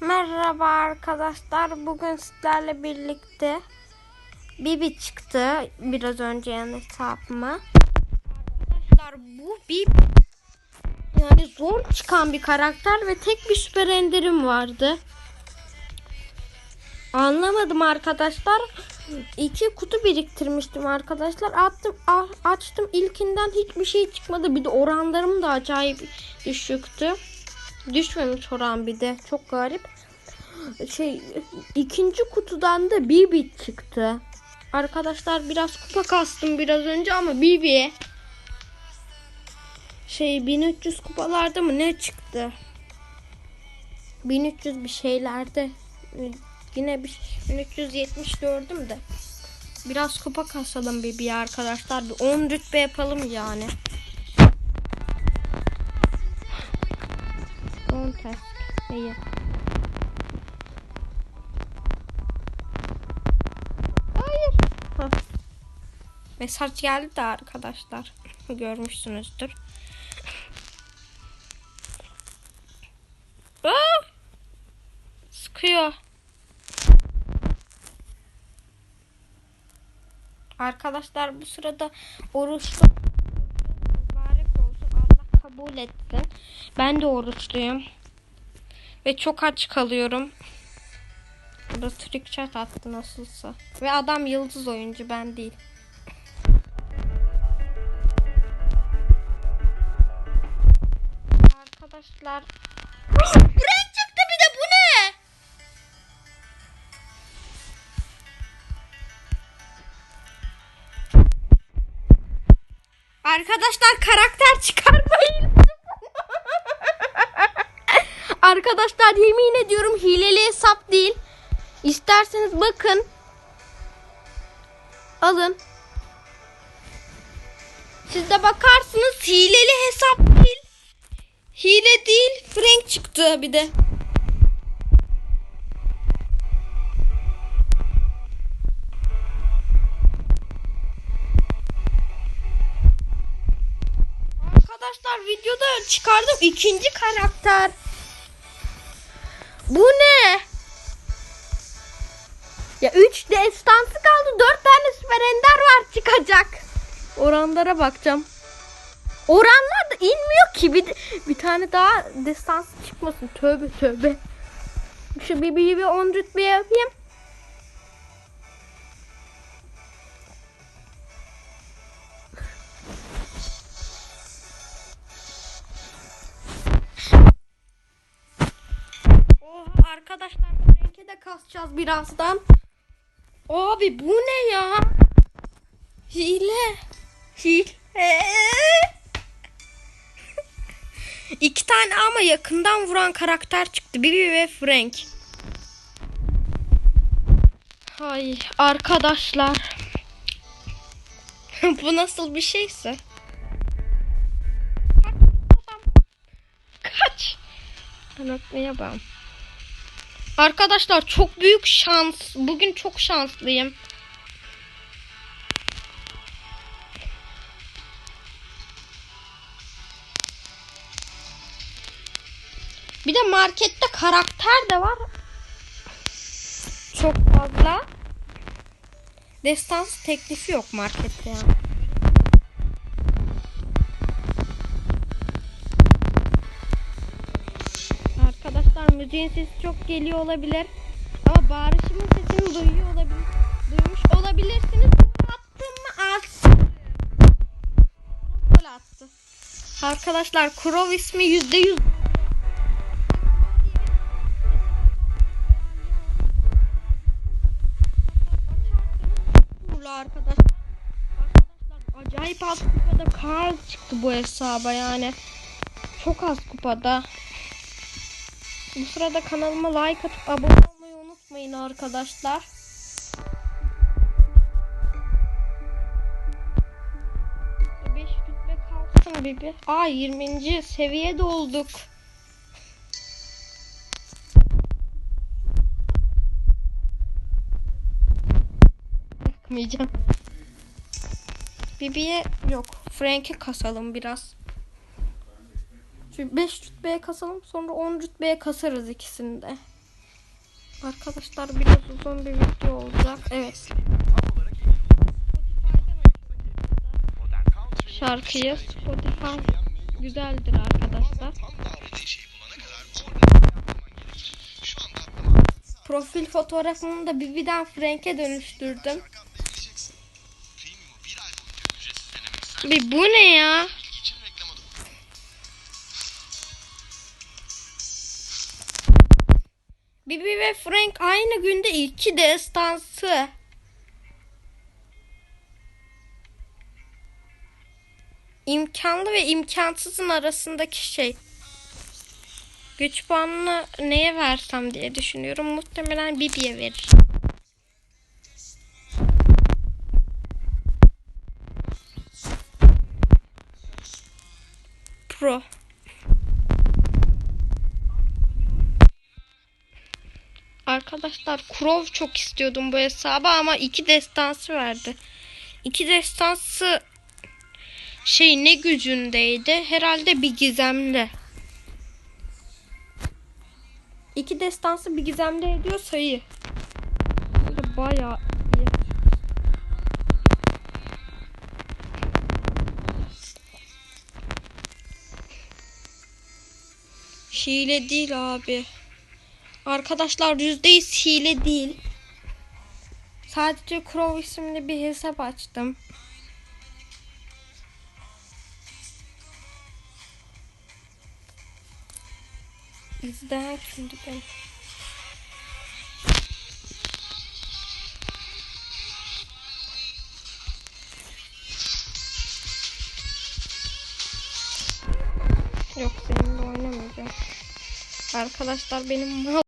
Merhaba arkadaşlar. Bugün sizlerle birlikte Bibi çıktı. Biraz önce yani hesabıma. Arkadaşlar bu Bibi yani zor çıkan bir karakter ve tek bir süper enderim vardı. Anlamadım arkadaşlar. İki kutu biriktirmiştim arkadaşlar. Attım, a- açtım. İlkinden hiçbir şey çıkmadı. Bir de oranlarım da acayip düşüktü. Düşmemiş oran bir de. Çok garip. Şey ikinci kutudan da Bibi çıktı. Arkadaşlar biraz kupa kastım biraz önce ama Bibi şey 1300 kupalarda mı ne çıktı? 1300 bir şeylerde yine bir 1370 gördüm de. Biraz kupa kasalım Bibi'ye arkadaşlar. Bir 10 rütbe yapalım yani. 10 test. İyi. Hayır. Hah. Mesaj geldi de arkadaşlar. Görmüşsünüzdür. Aa! Sıkıyor. Arkadaşlar bu sırada oruçlu mübarek olsun. Allah kabul etsin. Ben de oruçluyum. Ve çok aç kalıyorum. Burada trick chat attı nasılsa. Ve adam yıldız oyuncu ben değil. Arkadaşlar. Renk çıktı bir de bu ne? Arkadaşlar karakter çıkarmayın. Arkadaşlar yemin ediyorum hileli hesap değil. İsterseniz bakın. Alın. Siz de bakarsınız hileli hesap değil. Hile değil. Frank çıktı bir de. Arkadaşlar videoda çıkardım ikinci karakter. Bu ne? Ya 3 destansı kaldı. 4 tane süper ender var çıkacak. Oranlara bakacağım. Oranlar da inmiyor ki. Bir, bir tane daha destansı çıkmasın. Tövbe tövbe. Şu bir bir bir 10 rütbe yapayım. Arkadaşlar renke de kasacağız birazdan. Abi bu ne ya? Hile. Hile. İki tane ama yakından vuran karakter çıktı. Bibi ve Frank. Hay arkadaşlar. bu nasıl bir şeyse. Kaç. Anlatmaya bak. Arkadaşlar çok büyük şans. Bugün çok şanslıyım. Bir de markette karakter de var. Çok fazla. Destans teklifi yok markette yani. Müziğin sesi çok geliyor olabilir. Ama bağırışımın sesini duyuyor olabilir. Duymuş olabilirsiniz. Attım mı? Attım. Gol attı. Arkadaşlar Kurov ismi yüzde yüz. Burada arkadaşlar. Arkadaşlar acayip az kupada Karl çıktı bu hesaba yani. Çok az kupada. Bu sırada kanalıma like atıp abone olmayı unutmayın arkadaşlar. Beş rütbe kalsın bibi. Aa 20. seviyede olduk. Yakmayacağım. Bibi'ye yok. Frank'e kasalım biraz. Şu 5 rütbeye kasalım sonra 10 rütbeye kasarız ikisini de. Arkadaşlar biraz uzun bir video olacak. Evet. Şarkıyı Spotify güzeldir arkadaşlar. Profil fotoğrafımı da Bibi'den Frank'e dönüştürdüm. Bir bu ne ya? Bibi ve Frank aynı günde iki destansı. İmkanlı ve imkansızın arasındaki şey. Güç puanını neye versem diye düşünüyorum. Muhtemelen Bibi'ye veririm. Pro. Arkadaşlar Crow çok istiyordum bu hesaba ama iki destansı verdi. İki destansı şey ne gücündeydi? Herhalde bir gizemli. İki destansı bir gizemli ediyor sayı. Böyle bayağı iyi. Hile değil abi. Arkadaşlar %100 hile değil. Sadece Crow isimli bir hesap açtım. İzleyen kimdi ben? Yok seninle oynamayacağım. Arkadaşlar benim